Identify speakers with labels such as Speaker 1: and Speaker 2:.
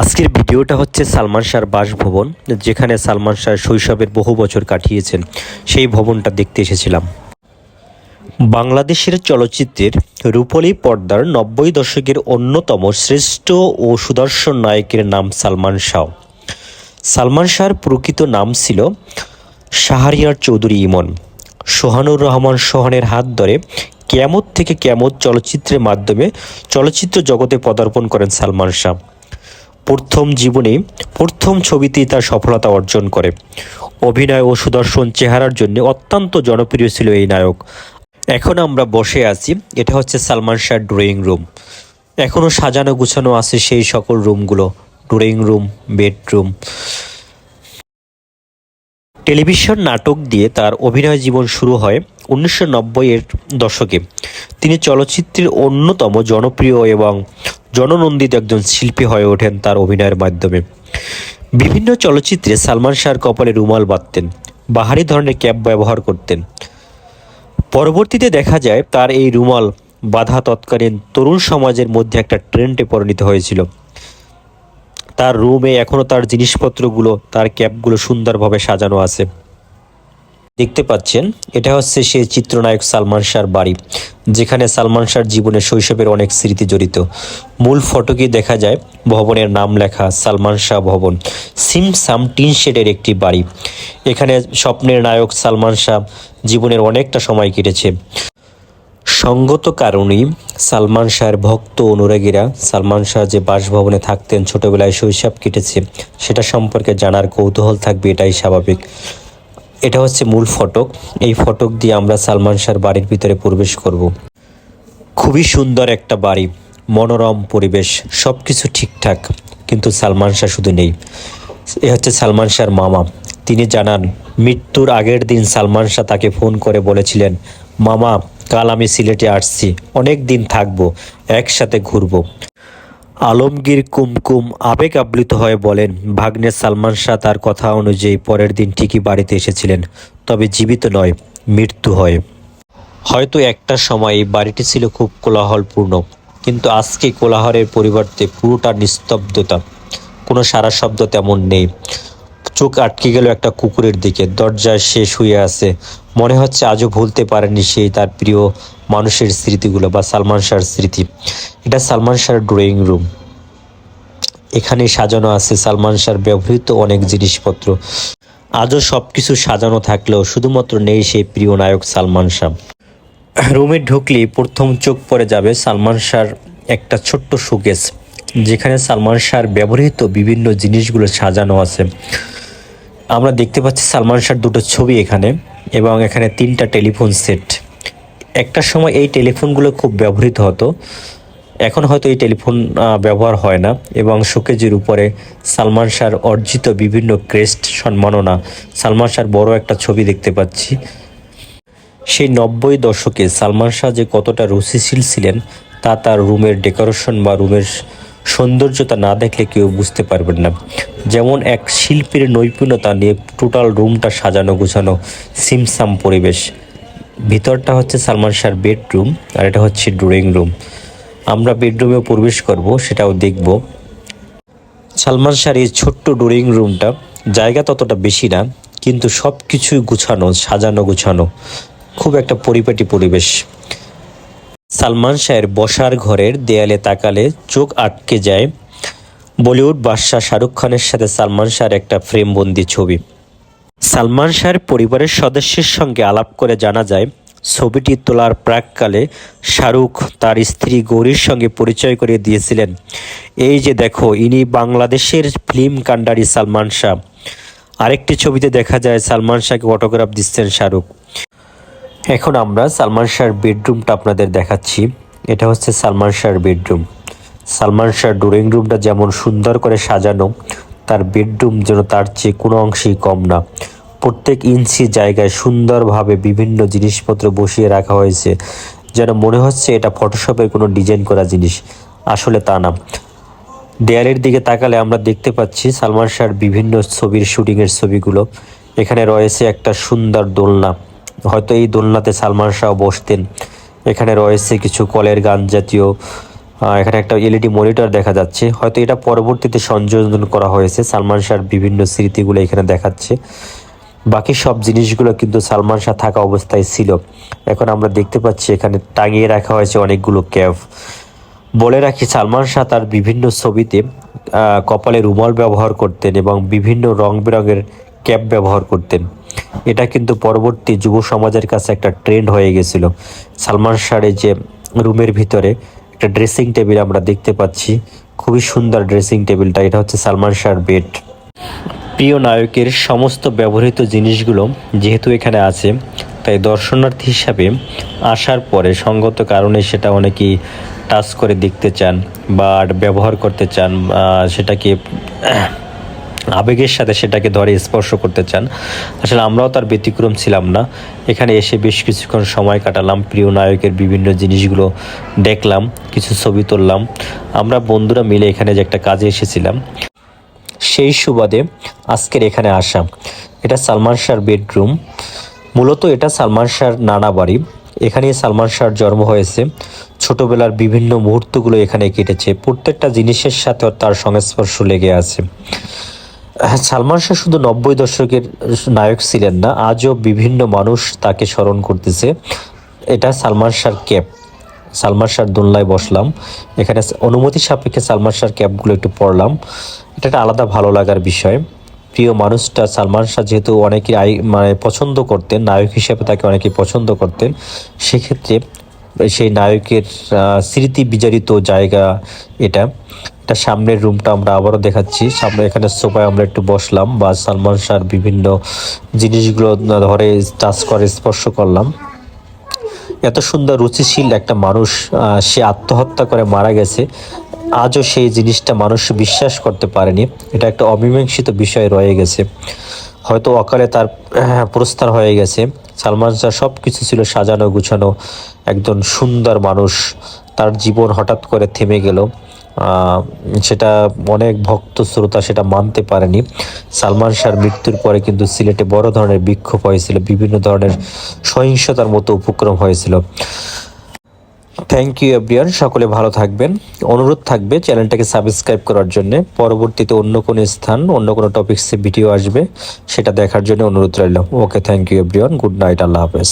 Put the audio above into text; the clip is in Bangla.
Speaker 1: আজকের ভিডিওটা হচ্ছে সালমান শাহর বাসভবন, যেখানে সালমান শাহ শৈশবের বহু বছর কাটিয়েছেন। সেই ভবনটা দেখতে এসেছিলাম। বাংলাদেশের চলচ্চিত্রের রূপলী পর্দার নব্বই দশকের অন্যতম শ্রেষ্ঠ ও সুদর্শন নায়কের নাম সালমান শাহ। সালমান শাহর প্রকৃত নাম ছিল শাহরিয়ার চৌধুরী ইমন। সোহানুর রহমান সোহানের হাত ধরে কেয়ামত থেকে কেয়ামত চলচ্চিত্রের মাধ্যমে চলচ্চিত্র জগতে পদার্পণ করেন সালমান শাহ। প্রথম জীবনে প্রথম ছবিতেই তার সফলতা অর্জন করে। অভিনয় ও সুদর্শন চেহারার জন্য অত্যন্ত জনপ্রিয় ছিল এই নায়ক। এখন আমরা বসে আছি, এটা হচ্ছে সালমান শাহ ড্রয়িং রুম। এখনও সাজানো গুছানো আছে সেই সকল রুমগুলো, ড্রয়িং রুম, বেডরুম। টেলিভিশন নাটক দিয়ে তার অভিনয় জীবন শুরু হয় উনিশশো নব্বই এর দশকে। তিনি চলচ্চিত্রের অন্যতম জনপ্রিয় এবং জননন্দিত একজন শিল্পী হয়ে ওঠেন তার অভিনয়ের মাধ্যমে। বিভিন্ন চলচ্চিত্রে সালমান শাহর কপালে রুমাল বাঁধতেন, বাহারি ধরনের ক্যাপ ব্যবহার করতেন। পরবর্তীতে দেখা যায় তার এই রুমাল বাধা তৎকালীন তরুণ সমাজের মধ্যে একটা ট্রেন্ডে পরিণত হয়েছিল। তার রুমে এখনও তার জিনিসপত্রগুলো, তার ক্যাপগুলো সুন্দরভাবে সাজানো আছে। দেখতে পাচ্ছেন, এটা হচ্ছে সেই চিত্রনায়ক সালমান শাহর বাড়ি, যেখানে সালমান শাহর জীবনে শৈশবের অনেক স্মৃতি জড়িত। মূল ফটোকে দেখা যায়, ভবনের নাম লেখা সালমান শাহ ভবন, সিম সাম টিন শেডের একটি বাড়ি। এখানে স্বপ্নের নায়ক সালমান শাহ জীবনের অনেকটা সময় কেটেছে। সঙ্গত কারণেই সালমান শাহের ভক্ত অনুরাগীরা সালমান শাহ যে বাসভবনে থাকতেন ছোটবেলায় শৈশব কেটেছে, সেটা সম্পর্কে জানার কৌতূহল থাকবে, এটাই স্বাভাবিক। এটা হচ্ছে মূল ফটক। এই ফটক দিয়ে আমরা সালমান শাহর বাড়ির ভিতরে প্রবেশ করব। খুবই সুন্দর একটা বাড়ি, মনোরম পরিবেশ সব কিছু ঠিকঠাক, কিন্তু সালমান শাহ শুধু নেই। এ হচ্ছে সালমান শাহর মামা। তিনি জানান, মৃত্যুর আগের দিন সালমান শাহ তাকে ফোন করে বলেছিলেন, মামা, কাল আমি সিলেটে আসছি, অনেক দিন থাকব, একসাথে ঘুরবো আলমগীর কুমকুম আবেগ আপ্লুত হয়ে বলেন, ভাগ্নে সালমান শাহ তার কথা অনুযায়ী পরের দিন ঠিকই বাড়িতে এসেছিলেন, তবে জীবিত নয়, মৃত্যু হয়। হয়তো একটা সময় বাড়িটি ছিল খুব কোলাহলপূর্ণ, কিন্তু আজকে কোলাহলের পরিবর্তে পুরোটা নিস্তব্ধতা, কোনো সারা শব্দ তেমন নেই। চোখ আটকে গেল একটা কুকুরের দিকে। দরজায় সে শুয়ে আছে। মনে হচ্ছে আজও ভুলতে পারেনি সেই তার প্রিয় মানুষের স্মৃতিগুলো বা সালমান শাহর স্মৃতি। এটা সালমান শাহর ড্রয়িং রুম এখানে সাজানো আছে সালমান শাহর ব্যবহৃত অনেক জিনিসপত্র। আজও সব কিছু সাজানো থাকলেও শুধুমাত্র নেই সেই প্রিয় নায়ক সালমান শাহ। রুমে ঢুকলেই প্রথম চোখ পড়ে যাবে সালমান শাহর একটা ছোট্ট শোকেস, যেখানে সালমান শাহর ব্যবহৃত বিভিন্ন জিনিসগুলো সাজানো আছে। আমরা দেখতে পাচ্ছি সালমান শাহর দুটো ছবি এখানে এবং এখানে তিনটা টেলিফোন সেট। একটা সময় এই টেলিফোনগুলো খুব ব্যবহৃত হতো। এখন হয়তো এই টেলিফোন ব্যবহার হয় না এবং শোকেজের উপরে সালমান শাহর অর্জিত বিভিন্ন ক্রেস্ট সম্মাননা, সালমান শাহর বড় একটা ছবি দেখতে পাচ্ছি। সেই নব্বই দশকে সালমান শাহ যে কতটা রুচিশীল ছিলেন, তা তার রুমের ডেকোরেশন বা রুমের সৌন্দর্যতা না দেখলে কেউ বুঝতে পারবেন না। যেমন এক শিল্পীর নৈপুণ্যতা নিয়ে টোটাল রুমটা সাজানো গোছানো সিমসাম পরিবেশ। ভিতরটা হচ্ছে সালমান শাহর বেডরুম আর এটা হচ্ছে ড্রয়িং রুম। আমরা বেডরুমেও প্রবেশ করব, সেটাও দেখব। সালমান শাহর এই ছোট্ট ড্রয়িং রুমটা জায়গা ততটা বেশি না, কিন্তু সব কিছুই গুছানো, সাজানো, গুছানো। খুব একটা পরিপাটি পরিবেশ। সালমান শাহের বসার ঘরের দেয়ালে তাকালে চোখ আটকে যায় বলিউড বাদশাহ শাহরুখ খানের সাথে সালমান শাহর একটা ফ্রেমবন্দি ছবি। সালমান শাহর পরিবারের সদস্যের সঙ্গে আলাপ করে জানা যায়, ছবিটি তোলার প্রাককালে শাহরুখ তার স্ত্রী গৌরীর সঙ্গে পরিচয় করিয়ে দিয়েছিলেন। এই যে দেখো, ইনি বাংলাদেশের ফিল্ম কান্ডারি সালমান শাহ। আরেকটি ছবিতে দেখা যায়, সালমান শাহকে অটোগ্রাফ দিচ্ছেন শাহরুখ। এখন আমরা সালমান শাহর বেডরুমটা আপনাদের দেখাচ্ছি। এটা হচ্ছে সালমান শাহর বেডরুম। সালমান শাহর ড্রয়িং রুমটা যেমন সুন্দর করে সাজানো, তার বেডরুম যেন তার চেয়ে কোনো অংশেই কম না। প্রত্যেক ইঞ্চি জায়গায় সুন্দরভাবে বিভিন্ন জিনিসপত্র বসিয়ে রাখা হয়েছে। যেন মনে হচ্ছে এটা ফটোশপের কোনো ডিজাইন করা জিনিস। আসলে তা না। দেয়ালের দিকে তাকালে আমরা দেখতে পাচ্ছি সালমান শাহর বিভিন্ন ছবির শুটিংয়ের ছবিগুলো। এখানে রয়েছে একটা সুন্দর দোলনা। হয়তো এই দোলনাতে সালমান শাহ বসতেন। এখানে রয়েছে কিছু কলের গান জাতীয় এখানে একটা এলইডি মনিটর দেখা যাচ্ছে। হয়তো এটা পরবর্তীতে সংযোজন করা হয়েছে। সালমান শাহর বিভিন্ন স্মৃতিগুলো এখানে দেখাচ্ছে। বাকি সব জিনিসগুলো কিন্তু সালমান শাহ থাকা অবস্থায় ছিল। এখন আমরা দেখতে পাচ্ছি এখানে টাঙিয়ে রাখা হয়েছে অনেকগুলো ক্যাব বলে রাখি, সালমান শাহ তার বিভিন্ন ছবিতে কপালে রুমাল ব্যবহার করতেন এবং বিভিন্ন রং বেরঙের ক্যাপ ব্যবহার করতেন। এটা কিন্তু পরবর্তী যুব সমাজের কাছে একটা ট্রেন্ড হয়ে গেছিল। সালমান শাহর যে রুমের ভিতরে একটা ড্রেসিং টেবিল আমরা দেখতে পাচ্ছি। খুবই সুন্দর ড্রেসিং টেবিলটা এটা হচ্ছে সালমান শাহর বেড প্রিয় নায়কের সমস্ত ব্যবহৃত জিনিসগুলো যেহেতু এখানে আছে, তাই দর্শনার্থী হিসাবে আসার পরে সঙ্গত কারণে সেটা অনেকেই টাচ করে দেখতে চান বা ব্যবহার করতে চান সেটাকে আবেগের সাথে সেটাকে ধরে স্পর্শ করতে চান। আসলে আমরাও তার ব্যতিক্রম ছিলাম না। এখানে এসে বেশ কিছুক্ষণ সময় কাটালাম, প্রিয় নায়কের বিভিন্ন জিনিসগুলো দেখলাম, কিছু ছবি তুললাম। আমরা বন্ধুরা মিলে এখানে যে একটা কাজে এসেছিলাম, সেই সুবাদে আজকের এখানে আসা। এটা সালমান শাহর বেডরুম। মূলত এটা সালমান শাহর নানা বাড়ি। এখানে সালমান শাহর জন্ম হয়েছে। ছোটবেলার বিভিন্ন মুহূর্তগুলো এখানে কেটেছে। প্রত্যেকটা জিনিসের সাথে তার সংস্পর্শ লেগে আছে। সালমান শাহ শুধু নব্বই দশকের নায়ক ছিলেন না, আজও বিভিন্ন মানুষ তাকে স্মরণ করতেছে। এটা সালমান শাহর ক্যাপ সালমান শাহর দোলনায় বসলাম। এখানে অনুমতি সাপেক্ষে সালমান শাহর ক্যাপগুলো একটু পড়লাম। এটা একটা আলাদা ভালো লাগার বিষয়। প্রিয় মানুষটা সালমান শাহ যেহেতু অনেকে মানে পছন্দ করতেন, নায়ক হিসেবে তাকে অনেকে পছন্দ করতেন, সেক্ষেত্রে সেই নায়কের স্মৃতি বিজড়িত জায়গা এটা। এটা সামনের রুমটা আমরা আবারও দেখাচ্ছি। সামনে এখানে সোফায় আমরা একটু বসলাম বা সালমান শাহর বিভিন্ন জিনিসগুলো ধরে টাচ করে স্পর্শ করলাম। এত সুন্দর রুচিশীল একটা মানুষ সে আত্মহত্যা করে মারা গেছে। আজও সেই জিনিসটা মানুষ বিশ্বাস করতে পারেনি। এটা একটা অমীমাংসিত বিষয় রয়ে গেছে। হয়তো অকালে তার আহ, প্রস্থান হয়ে গেছে। সালমান শাহ সব কিছু ছিল সাজানো গুছানো একজন সুন্দর মানুষ। তার জীবন হঠাৎ করে থেমে গেল। সেটা অনেক ভক্ত শ্রোতা সেটা মানতে পারেনি। সালমান শাহর মৃত্যুর পরে কিন্তু সিলেটে বড় ধরনের বিক্ষোভ হয়েছিল, বিভিন্ন ধরনের সহিংসতার মতো উপক্রম হয়েছিল। থ্যাংক ইউ এভরিওয়ান সকলে ভালো থাকবেন। অনুরোধ থাকবে চ্যানেলটাকে সাবস্ক্রাইব করার জন্য। পরবর্তীতে অন্য কোনো স্থান, অন্য কোনো টপিক্সে ভিডিও আসবে, সেটা দেখার জন্য অনুরোধ রইল। Okay thank you everyone good night আল্লাহ হাফেজ।